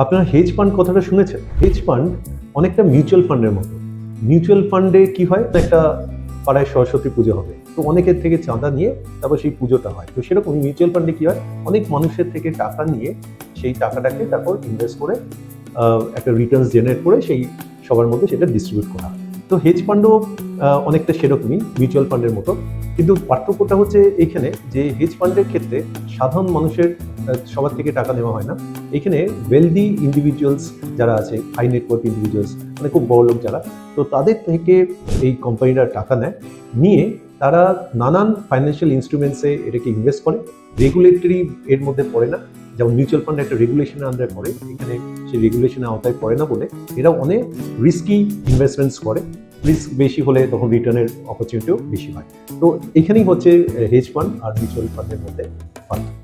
আপনারা hedge fund কথাটা শুনেছেন? হেজ ফান্ড অনেকটা মিউচুয়াল ফান্ডের মতো। মিউচুয়াল ফান্ডে কি হয়? একটা পাড়ায় সরস্বতী পুজো হবে। তো অনেকের থেকে চাঁদা নিয়ে তারপর সেই পুজোটা হয়। তো সেরকম মিউচুয়াল ফান্ডে কি হয়? অনেক মানুষের থেকে টাকা নিয়ে সেই টাকাটাকে তারপর ইনভেস্ট করে একটা রিটার্নস জেনারেট করে সেই সবার মধ্যে সেটা ডিস্ট্রিবিউট করা হয়। তো হেজ ফান্ডও অনেকটা সেরকমই মিউচুয়াল ফান্ডের মতো। কিন্তু পার্থক্যটা হচ্ছে এখানে যে হেজ ফান্ডের ক্ষেত্রে সাধারণ মানুষের সবার থেকে টাকা নেওয়া হয় না। এখানে ওয়েলদি ইন্ডিভিজুয়ালস যারা আছে হাই নেটওয়ার্ক ইন্ডিভিজুয়ালস মানে খুব বড় লোক যারা, তো তাদের থেকে এই কোম্পানিরা টাকা নেয়। নিয়ে তারা নানান ফাইন্যান্সিয়াল ইনস্ট্রুমেন্টসে এটাকে ইনভেস্ট করে। রেগুলেটরি এর মধ্যে পড়ে না। যেমন মিউচুয়াল ফান্ড একটা রেগুলেশনের আন্ডারে পড়ে। এখানে সেই রেগুলেশনের আওতায় পড়ে না বলে এরা অনেক রিস্কি ইনভেস্টমেন্টস করে। রিস্ক বেশি হলে তখন রিটার্নের অপরচুনিটিও বেশি হয়। তো এখানেই হচ্ছে হেজ ফান্ড আর মিউচুয়াল ফান্ডের মধ্যে পার্থক্য।